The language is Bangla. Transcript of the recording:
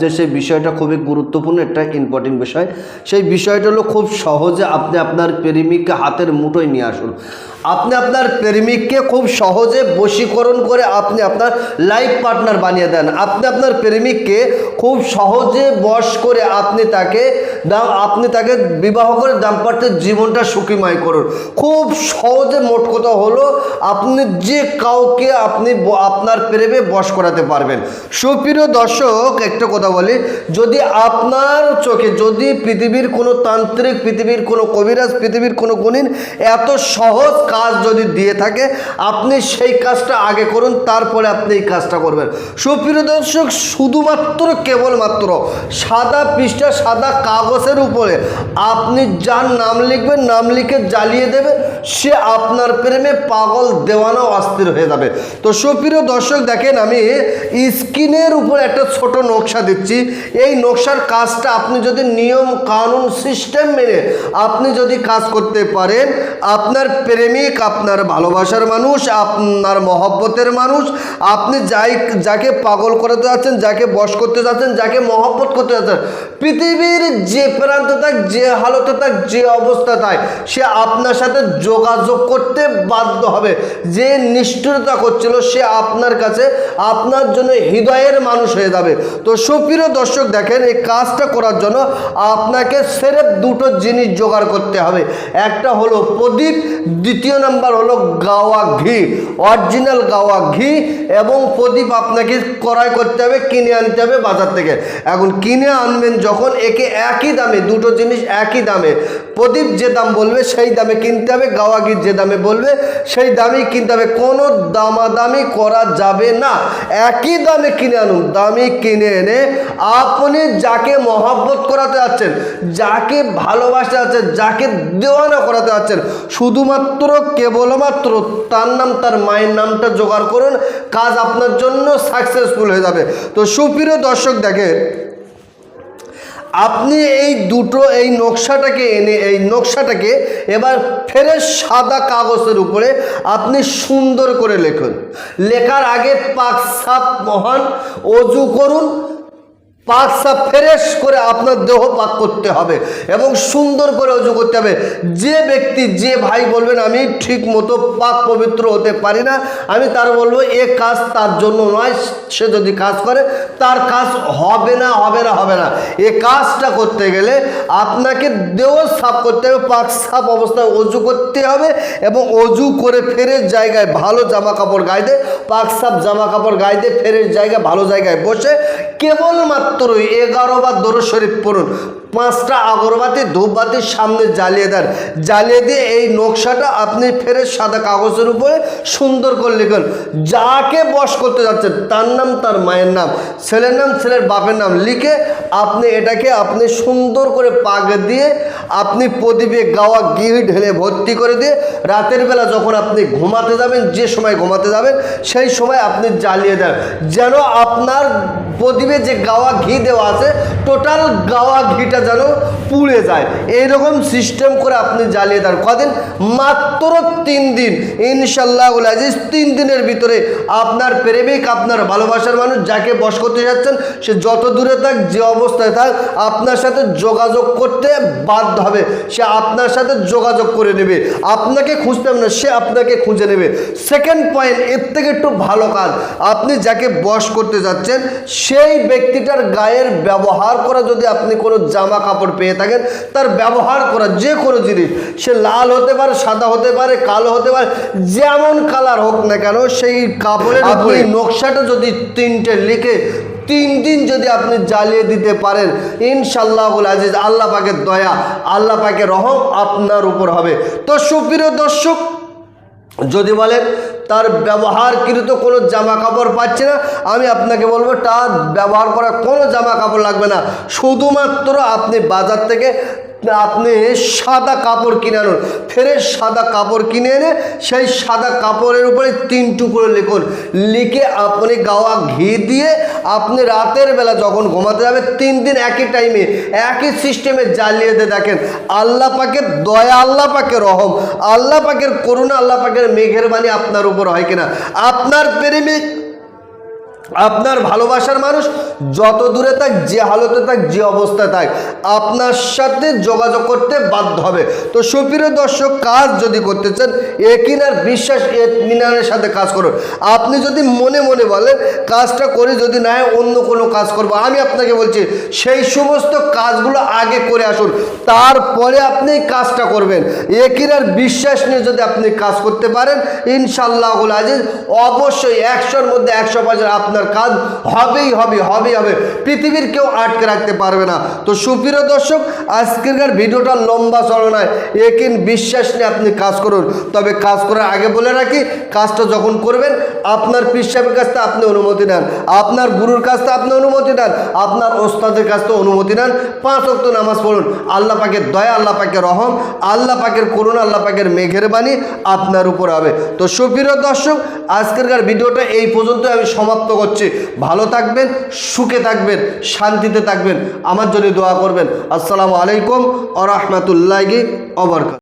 যে সেই বিষয়টা খুবই গুরুত্বপূর্ণ, একটা ইম্পর্টেন্ট বিষয়। সেই বিষয়টা হলো খুব সহজে আপনি আপনার প্রেমিককে হাতের মুঠোয় নিয়ে আসুন। আপনি আপনার প্রেমিককে খুব সহজে বশীকরণ করে আপনি আপনার লাইফ পার্টনার বানিয়ে দেন। আপনি আপনার প্রেমিককে খুব সহজে বশ করে আপনি তাকে দাম, আপনি তাকে বিবাহ করে দাম্পত্য জীবনটা সুখীময় করুন। খুব সহজে মোট কথা হলো আপনি যে কাউকে আপনি আপনার প্রেমে বশ করাতে পারবেন। সুপ্রিয় দর্শক, একটা কথা বলি, যদি আপনার চোখে, যদি পৃথিবীর কোনো তান্ত্রিক, পৃথিবীর কোনো কবিরাজ, পৃথিবীর কোনো গুণিন এত সহজ কাজ যদি দিয়ে থাকে, আপনি সেই কাজটা আগে করুন, তারপরে আপনি এই কাজটা করবেন। সুপ্রিয় দর্শক, শুধুমাত্র কেবলমাত্র সাদা পৃষ্ঠা, সাদা কাগজের উপরে আপনি যার নাম লিখবেন, নাম লিখে জ্বালিয়ে দেবেন সে আপনার প্রেমে পাগল দেওয়ানো অস্থির হয়ে যাবে। তো সুপ্রিয় দর্শক, দেখেন আমি স্ক্রিনের উপর একটা ছোট নকশা দিচ্ছি। এই নকশার কাজটা আপনি যদি নিয়ম, কানুন, সিস্টেম মেনে আপনি যদি কাজ করতে পারেন, আপনার প্রেমিক আপনার ভালোবাসার মানুষ, আপনার মহব্বতের মানুষ। আপনি যাই যাকে পাগল করাতে যাচ্ছেন, যাকে বশ করতে যাচ্ছেন, যাকে মহব্বত করতে যাচ্ছেন, পৃথিবীর যে প্রান্তে থাক, যে হালতে থাক, যে অবস্থা থাক, সে আপনার সাথে যোগাযোগ করতে বাধ্য হবে। যে নিষ্ঠুরতা করছিল, সে আপনার কাছে আপনার জন্য হৃদয়ের মানুষ হয়ে যাবে। তো সুপ্রিয় দর্শক, দেখেন এই কাজটা করার জন্য আপনাকে সেরেফ দুটো জিনিস জোগাড় করতে হবে। একটা হলো প্রদীপ, দ্বিতীয় নাম্বার হলো গাওয়া ঘি অরিজিনাল গাওয়া ঘি এবং প্রদীপ আপনাকে ক্রয় করতে হবে, কিনে আনতে হবে বাজার থেকে। এখন কিনে আনবেন যখন একে একই দামে, দুটো জিনিস একই দামে, প্রদীপ যে দাম বলবে সেই দামে কিনতে হবে, গাওয়া ঘি যে দামে বলবে সেই দামেই কিনতে হবে। কোনো দামাদামি করা যাবে না। একই দামে কিনে আনুন, দামি কিনে এনে আপনি যাকে মহব্বত করাতে যাচ্ছেন, যাকে ভালোবাসতে যাচ্ছেন, যাকে দেওয়ানা করাতে যাচ্ছেন, শুধুমাত্র কেবলমাত্র তার নাম, তার মায়ের নামটা জোগাড় করুন, কাজ আপনার জন্য সাকসেসফুল হয়ে যাবে। তো সুপ্রিয় দর্শক, দেখেন, আপনি এই দুটো, এই নকশাটাকে এনে, এই নকশাটাকে এবার ফেরে সাদা কাগজের উপরে আপনি সুন্দর করে লেখুন। লেখার আগে পাক সাপ মহান অজু করুন পাক সাপ ফ্রেশ করে আপনার দেহ পাক করতে হবে এবং সুন্দর করে অজু করতে হবে। যে ব্যক্তি, যে ভাই বলবেন, আমি ঠিক মতো পাক পবিত্র হতে পারি না। আমি তার বলব, এ কাজ তার জন্য নয়, সে যদি কাজ করে, তার কাজ হবে না হবে না হবে না। এ কাজটা করতে গেলে আপনাকে দেহ সাফ করতে হবে, পাক সাফ অবস্থায় অজু করতে হবে এবং অজু করে ফেরের জায়গায় ভালো জামা কাপড় দিয়ে পাক সাফ জামা কাপড় গায়ে দিয়ে ফেরের জায়গায় ভালো জায়গায় বসে। কেবলমাত্র এগারো বার শরীফ পড়ুন। পাঁচটা আগরবাতি ধূপবাতির সামনে জ্বালিয়ে দেন। জ্বালিয়ে দিয়ে এই নকশাটা আপনি ফেরে সাদা কাগজের উপরে সুন্দর করে লিখুন। যাকে বশ করতে যাচ্ছেন, তার নাম, তার মায়ের নাম, ছেলের নাম, ছেলের বাপের নাম লিখে আপনি এটাকে আপনি সুন্দর করে পাক দিয়ে আপনি প্রদীপে গাওয়া ঘি ঢেলে ভর্তি করে দিয়ে রাতের বেলা যখন আপনি ঘুমাতে যাবেন, যে সময় ঘুমাতে যাবেন, সেই সময় আপনি জ্বালিয়ে দেন। যেন আপনার প্রদীপে যে গাওয়া ঘি দেওয়া আছে টোটাল গাওয়া ঘিটা যেন পুড়ে যায়। এইরকম সিস্টেম করে আপনি জ্বালিয়ে দেন। কদিন? মাত্র তিন দিন। ইনশাল্লাহ আজিজ, তিন দিনের ভিতরে আপনার প্রেমিক, আপনার ভালোবাসার মানুষ যাকে বস করতে যাচ্ছেন, সে যত দূরে থাক, যে অবস্থায় থাক, আপনার সাথে যোগাযোগ করতে বাধ্য হবে। সে আপনার সাথে যোগাযোগ করে নেবে। আপনাকে খুঁজতে হবে না, সে আপনাকে খুঁজে নেবে। সেকেন্ড পয়েন্ট এর থেকে একটু ভালো কাজ। আপনি যাকে বশ করতে যাচ্ছেন সেই ব্যক্তিটার গায়ের ব্যবহার করা যদি আপনি কোনো জামা কাপড় পেয়ে থাকেন তার ব্যবহার করা যে কোনো জিনিস সে লাল হতে পারে সাদা হতে পারে কালো হতে পারে যেমন কালার হোক না কেন সেই কাপড়ের আপনি নকশাটা যদি তিনটে লিখে তিন দিন যদি আপনি জ্বালিয়ে দিতে পারেন ইনশাল্লাহ আজিজ আল্লাহ পাকের দয়া আল্লাহ পাকের রহম আপনার উপর হবে। তো সুপ্রিয় দর্শক যদি বলেন তার ব্যবহারকৃত কোনো জামা কাপড় পাচ্ছে না। আমি আপনাকে বলব, তার ব্যবহার করা কোনো জামা কাপড় লাগবে না। শুধুমাত্র আপনি বাজার থেকে আপনি সাদা কাপড় কিনে আনুন। ফেরে সাদা কাপড় কিনে এনে সেই সাদা কাপড়ের উপরে তিন টুকরো লিখুন। লিখে আপনি গাওয়া ঘি দিয়ে আপনি রাতের বেলা যখন ঘুমাতে যাবে, তিন দিন একই টাইমে একই সিস্টেমে জ্বালিয়ে দিয়ে দেখেন। আল্লাহ পাকের দয়া, আল্লাহ পাকের রহম, আল্লাহ পাকের করুণা, আল্লাহ পাকের মেঘের বাণী আপনার উপর হয় কিনা। আপনার প্রেমিক আপনার ভালোবাসার মানুষ যত দূরে থাক, যে হালতে থাক, যে অবস্থায় থাক, আপনার সাথে যোগাযোগ করতে বাধ্য হবে। তো সুপ্রিয় দর্শক, কাজ যদি করতে চান একিনার বিশ্বাস মিনারের সাথে কাজ করুন। আপনি যদি মনে মনে বলেন, কাজটা করে, যদি না অন্য কোনো কাজ করব। আমি আপনাকে বলছি, সেই সমস্ত কাজগুলো আগে করে আসুন। তারপরে আপনি কাজটা করবেন। একিনার বিশ্বাস নিয়ে যদি আপনি কাজ করতে পারেন ইনশাল্লাহ আজিজ, অবশ্যই একশোর মধ্যে একশো পার্সেন্ট আপনার কাজ হবেই হবে হবেই হবে। পৃথিবীর কেউ আটকে রাখতে পারবে না। তো সুপ্রিয় দর্শক, আজকেরকার ভিডিওটা লম্বা চলো নয় একিন বিশ্বাস নিয়ে আপনি কাজ করুন। তবে কাজ করার আগে বলে রাখি, কাজটা যখন করবেন, আপনার পিসাবের কাছ থেকে আপনি অনুমতি নেন। আপনার গুরুর কাছ থেকে আপনি অনুমতি নেন। আপনার ওস্তাদের কাছ থেকে অনুমতি নেন। পাঁচ অক্ত নামাজ পড়ুন। আল্লাহ পাকের দয়া, আল্লাহ পাকের রহম, আল্লাহ পাকের করুন আল্লাহ পাকের মেঘের বাণী আপনার উপর হবে। তো সুপ্রিয় দর্শক আজকেরকার ভিডিওটা এই পর্যন্ত আমি সমাপ্ত করছি। ভালো থাকবেন, সুখে থাকবেন, শান্তিতে থাকবেন। আমার জন্য দোয়া করবেন। আসসালামু আলাইকুম আ রহমতুল্লাহি অবরকাত